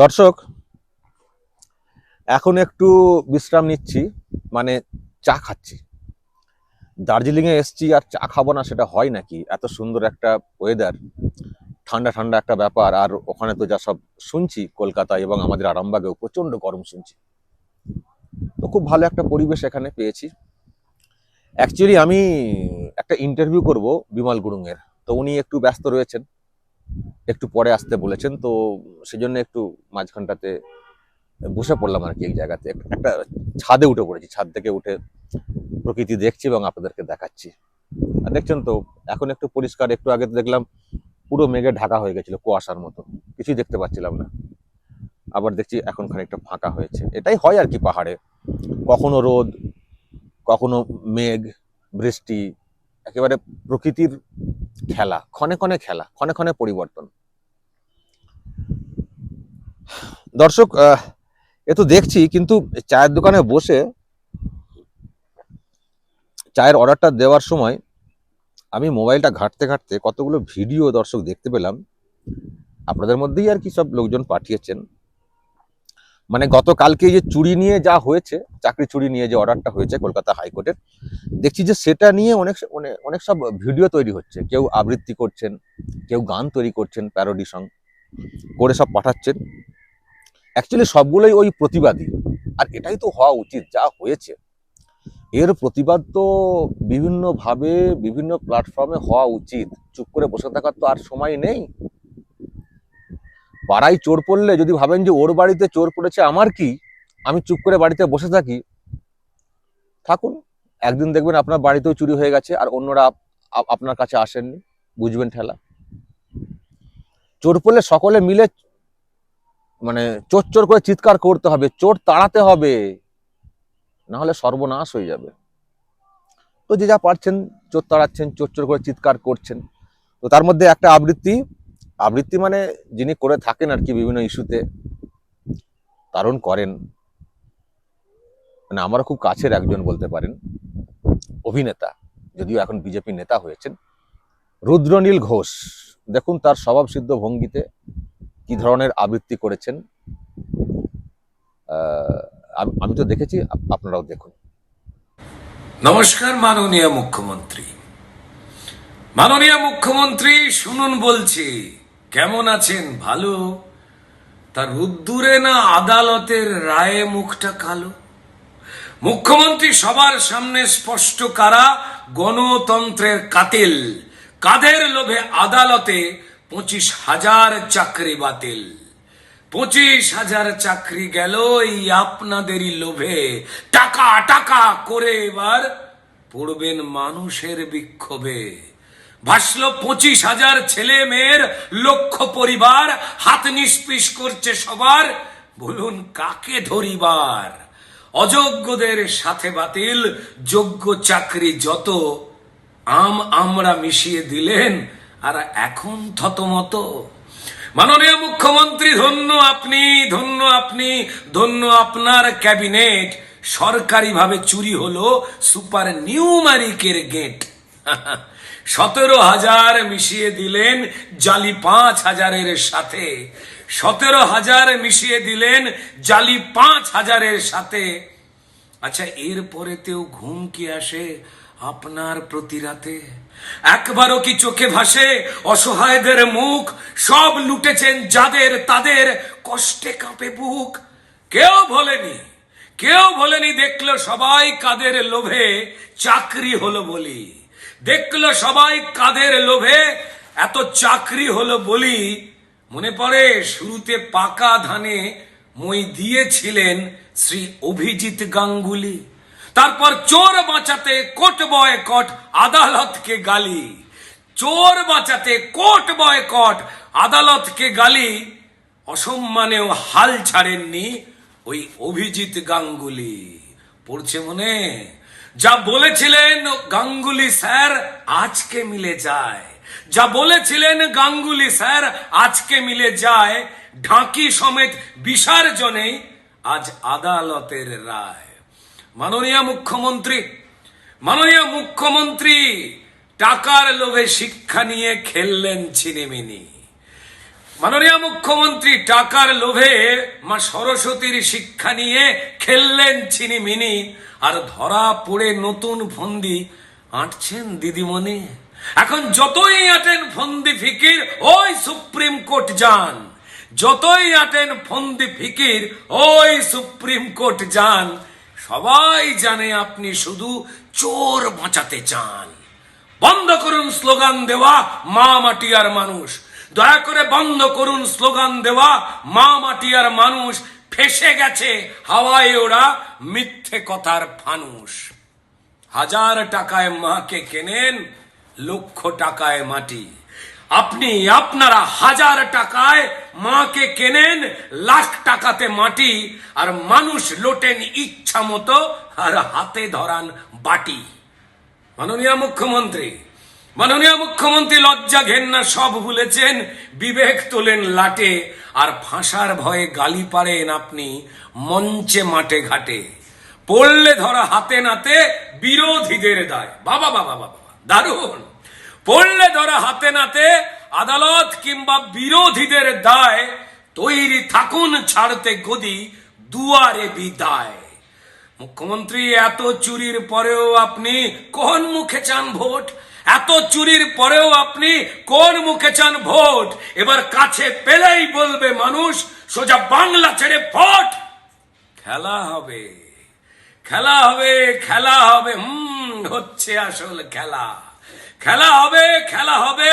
দর্শক, এখন একটু বিশ্রাম নিচ্ছি মানে চা খাচ্ছি। দার্জিলিং এ এসছি আর চা খাব না সেটা হয় নাকি? এত সুন্দর একটা ওয়েদার ঠান্ডা ঠান্ডা একটা ব্যাপার, আর ওখানে তো যা সব শুনছি কলকাতায় এবং আমাদের আরামবাগেও প্রচণ্ড গরম শুনছি। তো খুব ভালো একটা পরিবেশ এখানে পেয়েছি। অ্যাকচুয়ালি আমি একটা ইন্টারভিউ করব বিমল গুরুং এর তো উনি একটু ব্যস্ত রয়েছেন। একটু পরে আসতে বলেছেন, তো সেজন্য একটু মাঝখানটাতে বসে পড়লাম আর কি এই জায়গাতে। একটা ছাদে উঠে পড়েছি, ছাদ থেকে উঠে প্রকৃতি দেখছি এবং আপনাদেরকে দেখাচ্ছি। আর দেখছেন তো, এখন একটু পরিষ্কার, একটু আগে দেখলাম পুরো মেঘে ঢাকা হয়ে গেছিল কুয়াশার মতো, কিছুই দেখতে পাচ্ছিলাম না। আবার দেখছি এখন খানিকটা ফাঁকা হয়েছে। এটাই হয় আর কি পাহাড়ে। কখনো রোদ, কখনো মেঘ, বৃষ্টি একেবারে প্রকৃতির খেলা, ক্ষণে ক্ষণে খেলা, ক্ষণে ক্ষণে পরিবর্তন। দর্শক এ তো দেখছি, কিন্তু চায়ের দোকানে বসে চায়ের অর্ডারটা দেওয়ার সময় আমি মোবাইলটা ঘাঁটতে ঘাঁটতে কতগুলো ভিডিও দর্শক দেখতে পেলাম। আপনাদের মধ্যেই আর কি সব লোকজন পাঠিয়েছেন। মানে গতকালকে যে চুরি নিয়ে যা হয়েছে, চাকরি চুরি নিয়ে যে অর্ডারটা হয়েছে কলকাতা হাইকোর্টের, দেখছি যে সেটা নিয়ে অনেক অনেক- অনেক সব ভিডিও তৈরি হচ্ছে। কেউ আবৃত্তি করছেন, কেউ গান তৈরি করছেন প্যারোডি সং করে সব পাঠাচ্ছেন। অ্যাকচুয়ালি সবগুলোই ওই প্রতিবাদী। আর এটাই তো হওয়া উচিত, যা হয়েছে। এর প্রতিবাদ তো বিভিন্নভাবে, বিভিন্ন প্ল্যাটফর্মে হওয়া উচিত। চুপ করে বসে থাকার তো আর সময় নেই। পাড়ায় চোর পড়লে যদি ভাবেন যে ওর বাড়িতে চোর পড়েছে, আমার কি? আমি চুপ করে বাড়িতে বসে থাকি। থাকুন। একদিন দেখবেন আপনার বাড়িতেও চুরি হয়ে গেছে আর অন্যরা আপ- আপ- আপনার কাছে আসেননি। বুঝবেন ঠেলা। চোর পড়লে সকলে মিলে মানে চোর চোর করে চিৎকার করতে হবে, চোর তাড়াতে হবে। না হলে সর্বনাশ হয়ে যাবে। তো যে যা পারছেন, চোর তাড়াচ্ছেন, চোর চোর করে চিৎকার করছেন। তো তার মধ্যে একটা আবৃত্তি। আবৃত্তি মানে যিনি করে থাকেন আর কি বিভিন্ন ইস্যুতে দারুণ করেন। মানে আমার খুব কাছের একজন বলতে পারেন, অভিনেতা, যদিও এখন বিজেপি নেতা হয়েছেন, রুদ্রনীল ঘোষ। দেখুন তার স্বভাবসিদ্ধ ভঙ্গিতে কি ধরনের আবৃত্তি করেছেন। আমি তো দেখেছি আপনারাও দেখুন। নমস্কার মাননীয় মুখ্যমন্ত্রী। মাননীয় মুখ্যমন্ত্রী শুনুন বলছি। কেমন আছেন? ভালো? তার রুদ্দুরে না আদালতের রায়ে মুখটা কালো? মুখ্যমন্ত্রী সবার সামনে স্পষ্ট কারা? গণতন্ত্রের কাতিল। কাদের লোভে আদালতে পঁচিশ হাজার চাকরি বাতিল? পঁচিশ হাজার চাকরি গেল এই আপনাদেরই লোভে। টাকা টাকা করে এবার পড়বেন মানুষের বিক্ষোভে। ভাসলো পঁচিশ হাজার ছেলে মেয়ের লক্ষ পরিবার, হাত নিষ্পিস করছে সবার। বলুন, কাকে ধরিবার? অযোগ্যদের সাথে বাতিল, যোগ্য চাকরি যত, আম আমরা মিশিয়ে দিলেন, আর এখন থতমত। মাননীয় মুখ্যমন্ত্রী, ধন্য আপনি ধন্য আপনি, ধন্য আপনার ক্যাবিনেট। সরকারিভাবে চুরি হলো সুপার নিউমারিকের গেট। সতেরো হাজার মিশিয়ে দিলেন জালি পাঁচ হাজারের সাথে। সতেরো হাজার মিশিয়ে দিলেন জালি পাঁচ হাজারের সাথে। আচ্ছা এরপরেতেও ঘুম কি আসে আপনার প্রতি রাতে? একবারও কি চোখে ভাসে অসহায়দের মুখ? সব লুটেছেন যাদের তাদের কষ্টে কাঁপে বুক। কেউ বলেনি কেউ বলেনি দেখল সবাই কাদের লোভে। চাকরি হলো বলি। দেখল সবাই কাদের লোভে। এত চাকরি হলো বলি, মনে পড়ে শুরুতে পাকা ধানে মই দিয়েছিলেন শ্রী অভিজিৎ গাঙ্গুলি। তারপর চোর বাঁচাতে কোট বয়কট আদালতকে গালি। চোর বাঁচাতে কোট বয়কট আদালতকে গালি। অসম্মানেও হাল ছাড়েননি ওই অভিজিৎ গাঙ্গুলি। পড়ছে মনে? যা বলেছিলেন গাঙ্গুলি স্যার আজকে মিলে যায়। যা বলেছিলেন গাঙ্গুলি স্যার আজকে মিলে যায়। ঢাকি সমেত বিসর্জনেই আজ আদালতের রায়। মাননীয় মুখ্যমন্ত্রী মাননীয় মুখ্যমন্ত্রী, টাকার লোভে শিক্ষা নিয়ে খেললেন ছিনিমিনি। মাননীয় মুখ্যমন্ত্রী, টাকার লোভে মা সরস্বতীর শিক্ষা নিয়ে খেললেন চিনিমিনি আর ধরা পড়ে নতুন ফন্দি আঁটছেন দিদিমণি। এখন যতই আঁটেন ফন্দি ফিকির, ওই সুপ্রিম কোর্ট যান। যতই আঁটেন ফন্দি ফিকির, ওই সুপ্রিম কোর্ট যান। সবাই জানে আপনি শুধু চোর বাঁচাতে চান। বন্ধ করুন স্লোগান দেওয়া, মা মাটিয়ার মানুষ। দয়া করে বন্ধ করুন স্লোগান দেওয়া, মা মাটিয়ার মানুষ। ফেসে গেছে। হাওয়ায় ওরা মিথ্যে কথার ফানুষ। হাজার টাকায় মাকে কেনেন, লক্ষ টাকায় মাটি। আপনি আপনারা হাজার টাকায় মাকে কেনেন, লাখ টাকাতে মাটি, আর মানুষ লোটেন ইচ্ছা মতো, আর হাতে ধরান বাটি। মাননীয় মুখ্যমন্ত্রী মাননীয় মুখ্যমন্ত্রী লজ্জা ঘেন্না সব ভুলেছেন, বিবেক তোলেন লাটে, আর ফাঁসার ভয়ে গালি পারেন আপনি মঞ্চে মাঠে ঘাটে। পড়লে ধরা হাতে নাতে বিরোধীদের দায়। বাবা বাবা বাবা দারুণ। পড়লে ধরা হাতে নাতে আদালত কিংবা বিরোধীদের দায়, তৈরি থাকুন ছাড়তে গদি দুয়ারে বিদায়। মুখ্যমন্ত্রী, এত চুরির পরেও আপনি কোন মুখে চান ভোট? এত চুরির পরেও আপনি কোন মুখে চান ভোট? এবার কাছে পেলেই বলবে মানুষ, সোজা বাংলা ছেড়ে ভোট। খেলা হবে। খেলা হবে খেলা হবে, হুম, হচ্ছে আসল খেলা। খেলা হবে খেলা হবে,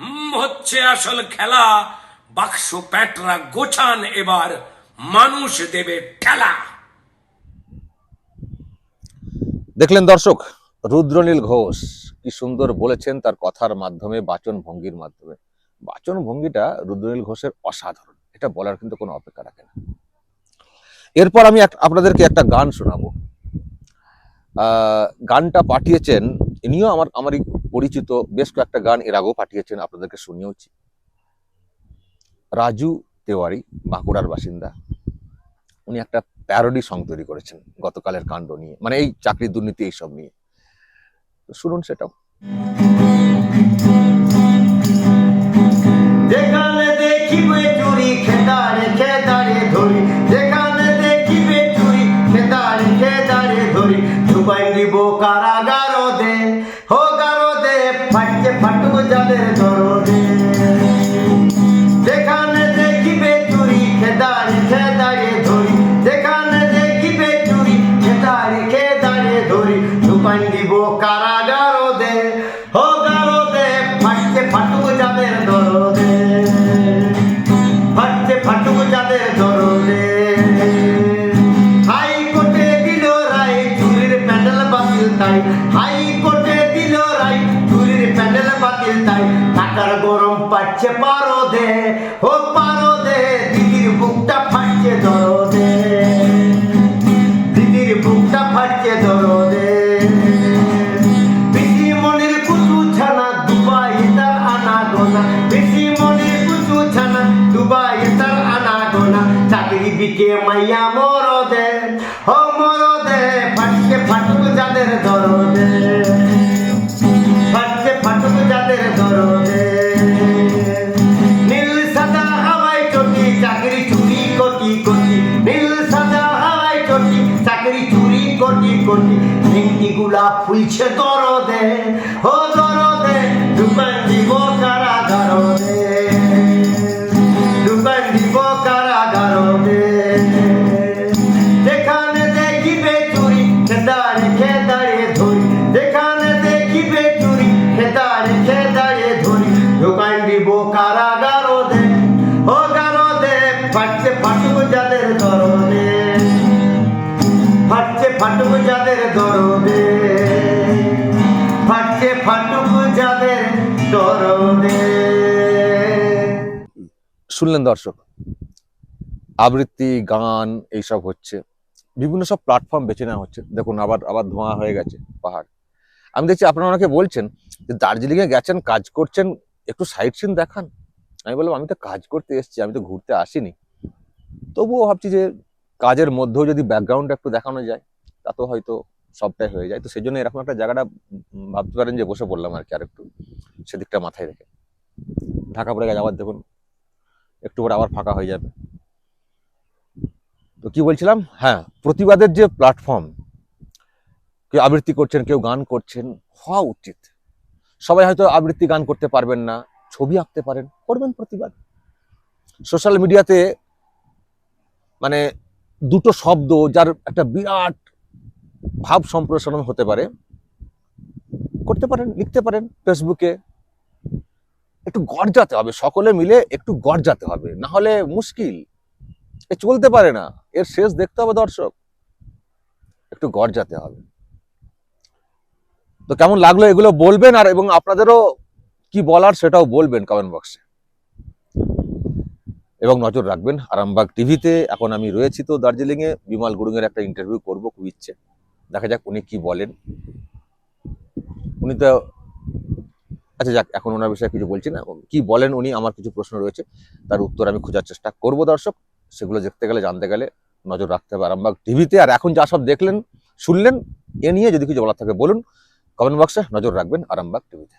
হুম, হচ্ছে আসল খেলা। বাক্স প্যাটরা গোছান এবার, মানুষ দেবে ঠেলা। দেখলেন দর্শক, রুদ্রনীল ঘোষ। কি সুন্দর বলেছেন তার কথার মাধ্যমে, বাচন ভঙ্গির মাধ্যমে। বাচন ভঙ্গিটা রুদ্রনীল ঘোষের অসাধারণ। এটা বলার কিন্তু কোনো অপেক্ষা রাখে না। এরপর আমি আপনাদেরকে একটা গান শোনাবো। গানটা পাঠিয়েছেন, ইনিও আমার, আমারই পরিচিত, বেশ কয়েকটা গান এর আগেও পাঠিয়েছেন, আপনাদেরকে শুনিয়েছি রাজু তেওয়ারি, বাঁকুড়ার বাসিন্দা। উনি একটা প্যারোডি সং তৈরি করেছেন গতকালের কাণ্ড নিয়ে। মানে এই চাকরি দুর্নীতি এইসব নিয়ে। শুনুন সেটাও। তাই। হাইকোর্টে দিল রায়, চুরির প্যান্ডেল বাতিল তাই। টাকার গরম পাচ্ছে পারো দে ও পারো দে দিদির বুকটা ফাটছে দরদে। দিদির বুকটা ফাটছে দুবাই তার আনা গোনা বেশি মনের কুচু ছানা, দুবাই আনা গোনা চাকরি বিকে মাইয়া মরদে যাদের দরদে ফাটকে ফাটুক যাদের দরদে নীল, সাদা হাওয়াই চটি, চাকরি, চুরি, কোটি কোটি। নীল, সাদা হাওয়াই চটি, চাকরি, চুরি, কোটি কোটি। ভেঙ্গি গুলা ফুলছে দরদে, ও দরদে দোকান দিব কারাগার দে শুনলেন দর্শক? আবৃত্তি, গান, এইসব হচ্ছে। বিভিন্ন সব প্ল্যাটফর্ম বেছে নেওয়া হচ্ছে। দেখুন, আবার আবার ধোঁয়া হয়ে গেছে পাহাড়। আমি দেখছি আপনারা অনেকে বলছেন যে দার্জিলিংয়ে গেছেন, কাজ করছেন, একটু সাইট সিন দেখান। আমি বললাম, আমি তো কাজ করতে এসেছি, আমি তো ঘুরতে আসিনি। তবুও ভাবছি যে কাজের মধ্যেও যদি ব্যাকগ্রাউন্ড একটু দেখানো যায়, তা তো হয়তো সবটাই হয়ে যায়। তো সেই জন্য এরকম একটা জায়গাটা ভাবতে পারেন যে বসে পড়লাম আর কি আর একটু সেদিকটা মাথায় রেখে। ঢাকা পড়ে গেছে, আবার দেখুন একটু পরে আবার ফাঁকা হয়ে যাবে। তো কি বলছিলাম? হ্যাঁ প্রতিবাদের যে প্ল্যাটফর্ম কেউ আবৃত্তি করছেন, কেউ গান করছেন, হওয়া উচিত। সবাই হয়তো আবৃত্তি গান করতে পারবেন না, ছবি আঁকতে পারেন, করবেন প্রতিবাদ। সোশ্যাল মিডিয়াতে মানে দুটো শব্দ, যার একটা বিরাট ভাব সম্প্রসারণ হতে পারে। করতে পারেন, লিখতে পারেন ফেসবুকে একটু গর্জাতে হবে, সকলে মিলে একটু গর্জাতে হবে। না হলে মুশকিল। এ চলতে পারে না। এর শেষ দেখতে হবে দর্শক। একটু গর্জাতে হবে। তো কেমন লাগল এগুলো বলবেন? আর এবং আপনাদেরও কি বলার সেটাও বলবেন কমেন্ট বক্সে এবং নজর রাখবেন, আরামবাগ টিভিতে এখন আমি রয়েছি তো দার্জিলিং এ বিমল গুরুং এর একটা ইন্টারভিউ করব খুব ইচ্ছে। দেখা যাক উনি কি বলেন। উনি তো আচ্ছা যাক, এখন ওনার বিষয়ে কিছু বলছি না। কি বলেন উনি? আমার কিছু প্রশ্ন রয়েছে। তার উত্তর আমি খোঁজার চেষ্টা করব, দর্শক। সেগুলো দেখতে গেলে, জানতে গেলে নজর রাখতে হবে আরামবাগ টিভিতে। আর এখন যা সব দেখলেন, শুনলেন, এ নিয়ে যদি কিছু বলার থাকে বলুন। কমেন্ট বক্সে নজর রাখবেন আরামবাগ টিভিতে।